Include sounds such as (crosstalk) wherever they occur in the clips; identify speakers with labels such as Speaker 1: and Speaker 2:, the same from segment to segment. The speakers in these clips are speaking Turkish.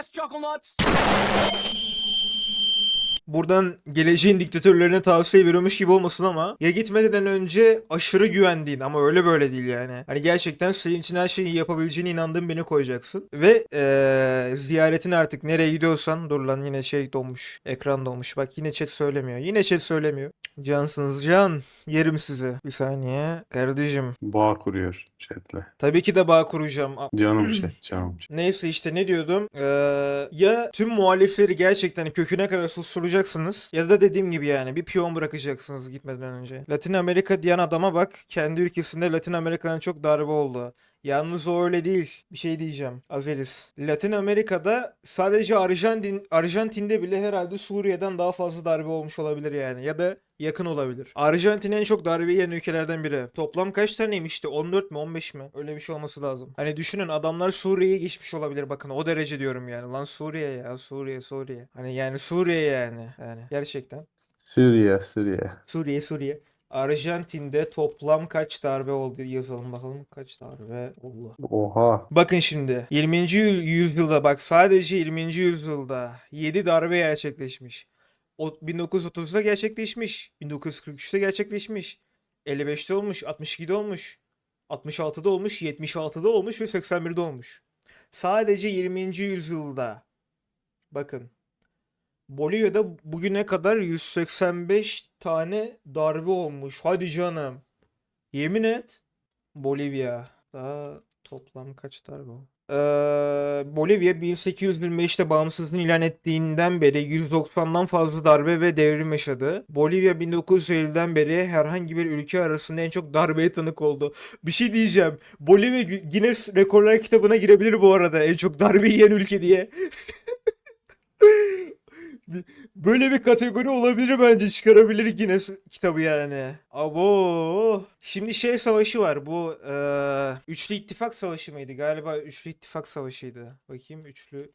Speaker 1: ass, Chucklenuts!
Speaker 2: Buradan geleceğin diktatörlerine tavsiye veriyormuş gibi olmasın ama ya gitmeden önce aşırı güvendiğin ama öyle böyle değil yani. Hani gerçekten senin için her şeyi yapabileceğine inandığın beni koyacaksın. Ve eee ziyaretin artık nereye gidiyorsan dur lan yine şey donmuş. Ekran donmuş. Bak yine chat söylemiyor. Yine chat söylemiyor. Cansınız can. Yerim sizi. Bir saniye. Kardeşim.
Speaker 3: Bağ kuruyor chatle.
Speaker 2: Tabii ki de bağ kuracağım.
Speaker 3: Canım (clears throat) chat, canım chat.
Speaker 2: Neyse işte ne diyordum? Ee, ya tüm muhalifleri gerçekten köküne kadar susturacaksınız ya da dediğim gibi yani bir piyon bırakacaksınız gitmeden önce. Latin Amerika diyen adama bak kendi ülkesinde Latin Amerika'nın çok darbe oldu. Yalnız o öyle değil. Bir şey diyeceğim. Azeris. Latin Amerika'da sadece Arjantin, Arjantin'de bile herhalde Suriye'den daha fazla darbe olmuş olabilir yani. Ya da yakın olabilir. Arjantin en çok darbe yiyen ülkelerden biri. Toplam kaç taneymişti? 14 mi 15 mi? Öyle bir şey olması lazım. Hani düşünün adamlar Suriye'ye geçmiş olabilir bakın o derece diyorum yani. Lan Suriye ya Suriye Suriye. Hani yani Suriye yani. Yani gerçekten.
Speaker 3: Suriye, Suriye.
Speaker 2: Suriye Suriye. Arjantin'de toplam kaç darbe oldu yazalım bakalım kaç darbe oldu.
Speaker 3: Oha.
Speaker 2: Bakın şimdi 20. yü- yüzyılda bak sadece 20. yüzyılda 7 darbe gerçekleşmiş. O 1930'da gerçekleşmiş. 1943'te gerçekleşmiş. 55'te olmuş, 62'de olmuş. 66'da olmuş, 76'da olmuş ve 81'de olmuş. Sadece 20. yüzyılda. Bakın. Bolivya'da bugüne kadar 185 tane darbe olmuş. Hadi canım. Yemin et. Bolivya. Daha toplam kaç darbe oldu? Ee, Bolivya 1825'te bağımsızlığını ilan ettiğinden beri 190'dan fazla darbe ve devrim yaşadı. Bolivya 1950'den beri herhangi bir ülke arasında en çok darbeye tanık oldu. Bir şey diyeceğim. Bolivya Guinness Rekorlar kitabına girebilir bu arada en çok darbe yiyen ülke diye. (laughs) Böyle bir kategori olabilir bence çıkarabilir Guinness kitabı yani. Abo. Şimdi şey savaşı var bu eee, Üçlü İttifak Savaşı mıydı? Galiba Üçlü İttifak Savaşı'ydı. Bakayım Üçlü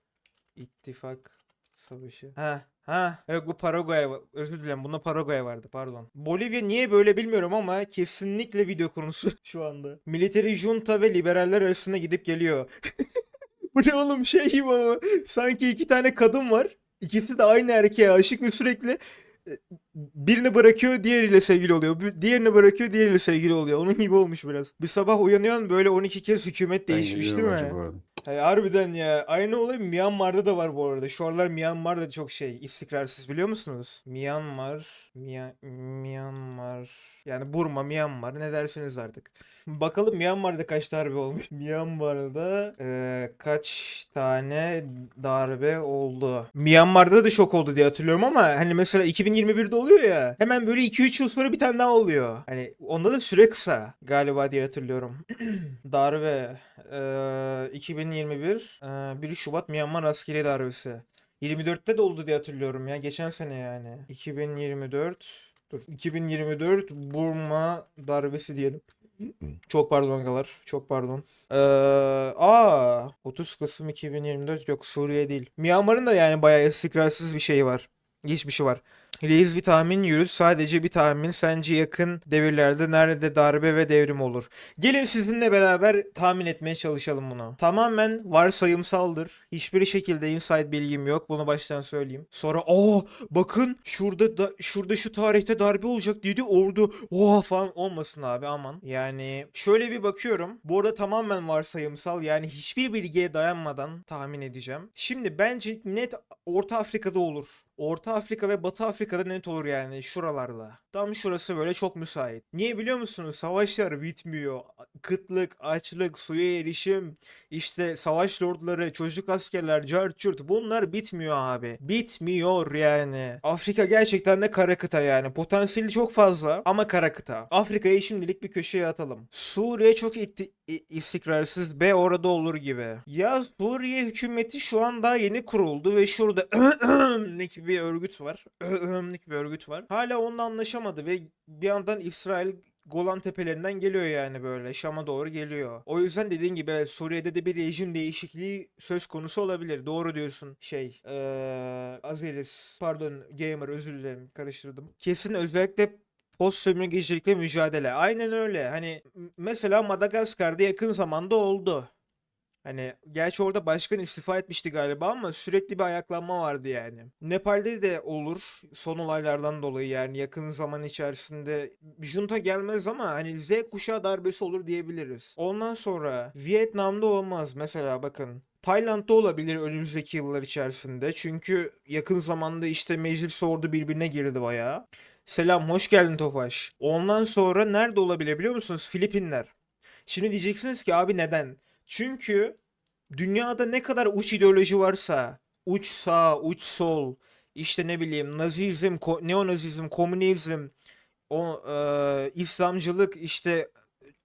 Speaker 2: İttifak Savaşı. Ha ha. Evet bu Paraguay özür dilerim bunda Paraguay vardı pardon. Bolivya niye böyle bilmiyorum ama kesinlikle video konusu (laughs) şu anda. Military junta ve liberaller arasında gidip geliyor. (laughs) Bu ne oğlum şey gibi ama sanki iki tane kadın var. İkisi de aynı erkeğe aşık ve sürekli e, birini bırakıyor diğeriyle sevgili oluyor. Diğerini bırakıyor diğeriyle sevgili oluyor. Onun gibi olmuş biraz. Bir sabah uyanıyorsun böyle 12 kez hükümet değişmiş değil mi? Hey, harbiden ya. Aynı olay Myanmar'da da var bu arada. Şu aralar Myanmar'da çok şey istikrarsız biliyor musunuz? Myanmar, Mya- Myanmar. Yani Burma, Myanmar ne dersiniz artık. Bakalım Myanmar'da kaç darbe olmuş? (laughs) Myanmar'da eee, kaç tane darbe oldu? Myanmar'da da şok oldu diye hatırlıyorum ama hani mesela 2021'de oluyor ya. Hemen böyle 2-3 yıl sonra bir tane daha oluyor. Hani onda da süre kısa galiba diye hatırlıyorum. (clears throat) Darbe eee, 2021 eee, 1 Şubat Myanmar askeri darbesi. 24'te de oldu diye hatırlıyorum ya geçen sene yani. 2024 dur 2024 Burma darbesi diyelim. Çok pardon agalar. Çok pardon. Ee, aa 30 Kasım 2024 yok Suriye değil. Myanmar'ın da yani bayağı istikrarsız bir şeyi var. Geçmişi var. Reis bir tahmin yürüt. Sadece bir tahmin. Sence yakın devirlerde nerede darbe ve devrim olur? Gelin sizinle beraber tahmin etmeye çalışalım bunu. Tamamen varsayımsaldır. Hiçbir şekilde inside bilgim yok. Bunu baştan söyleyeyim. Sonra aa bakın şurada da şurada şu tarihte darbe olacak dedi ordu. Oha falan olmasın abi aman. Yani şöyle bir bakıyorum. Bu arada tamamen varsayımsal. Yani hiçbir bilgiye dayanmadan tahmin edeceğim. Şimdi bence net Orta Afrika'da olur. Orta Afrika ve Batı Afrika'da net olur yani şuralarda. Tam şurası böyle çok müsait. Niye biliyor musunuz? Savaşlar bitmiyor. Kıtlık, açlık, suya erişim, işte savaş lordları, çocuk askerler, cart curt bunlar bitmiyor abi. Bitmiyor yani. Afrika gerçekten de kara kıta yani. Potansiyeli çok fazla ama kara kıta. Afrika'yı şimdilik bir köşeye atalım. Suriye çok istikrarsız B orada olur gibi. Ya Suriye hükümeti şu an daha yeni kuruldu ve şurada (clears throat) lik bir örgüt var. (clears throat) lik bir örgüt var. Hala onunla anlaşamadı ve bir yandan İsrail Golan tepelerinden geliyor yani böyle Şam'a doğru geliyor. O yüzden dediğin gibi Suriye'de de bir rejim değişikliği söz konusu olabilir. Doğru diyorsun. Şey, eee Azeris, pardon Gamer özür dilerim karıştırdım. Kesin özellikle post sömürgecilikle mücadele. Aynen öyle. Hani mesela Madagaskar'da yakın zamanda oldu. Hani gerçi orada başkan istifa etmişti galiba ama sürekli bir ayaklanma vardı yani. Nepal'de de olur son olaylardan dolayı yani yakın zaman içerisinde junta gelmez ama hani Z kuşağı darbesi olur diyebiliriz. Ondan sonra Vietnam'da olmaz mesela bakın. Tayland'da olabilir önümüzdeki yıllar içerisinde. Çünkü yakın zamanda işte meclis ordu birbirine girdi bayağı. Selam, hoş geldin Tofaş. Ondan sonra nerede olabilir biliyor musunuz? Filipinler. Şimdi diyeceksiniz ki abi neden? Çünkü dünyada ne kadar uç ideoloji varsa, uç sağ, uç sol, işte ne bileyim nazizm, ko- neonazizm, komünizm, o eee, İslamcılık, işte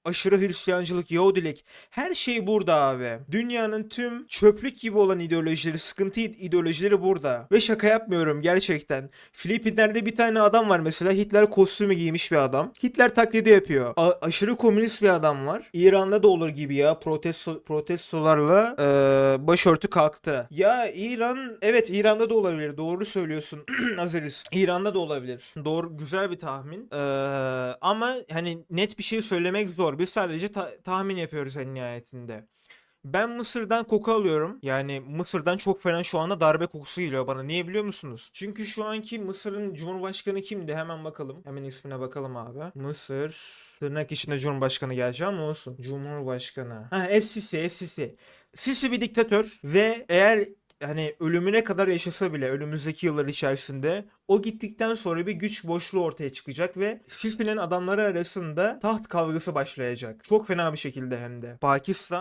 Speaker 2: aşırı Hristiyancılık, Yahudilik her şey burada abi. Dünyanın tüm çöplük gibi olan ideolojileri, sıkıntı ide- ideolojileri burada. Ve şaka yapmıyorum gerçekten. Filipinler'de bir tane adam var mesela Hitler kostümü giymiş bir adam. Hitler taklidi yapıyor. A- aşırı komünist bir adam var. İran'da da olur gibi ya protesto protestolarla eee, başörtü kalktı. Ya İran evet İran'da da olabilir. Doğru söylüyorsun (clears throat) Aziz. İran'da da olabilir. Doğru güzel bir tahmin. Eee, ama hani net bir şey söylemek zor. Biz sadece ta- tahmin yapıyoruz en nihayetinde. Ben Mısır'dan koku alıyorum. Yani Mısır'dan çok fena şu anda darbe kokusu geliyor bana. Niye biliyor musunuz? Çünkü şu anki Mısır'ın Cumhurbaşkanı kimdi? Hemen bakalım. Hemen ismine bakalım abi. Mısır. Tırnak içinde Cumhurbaşkanı geleceğim ama olsun. Cumhurbaşkanı. Ha Es-Sisi, Es-Sisi. Sisi bir diktatör ve eğer hani ölümüne kadar yaşasa bile önümüzdeki yıllar içerisinde o gittikten sonra bir güç boşluğu ortaya çıkacak ve Sisi'nin adamları arasında taht kavgası başlayacak. Çok fena bir şekilde hem de. Pakistan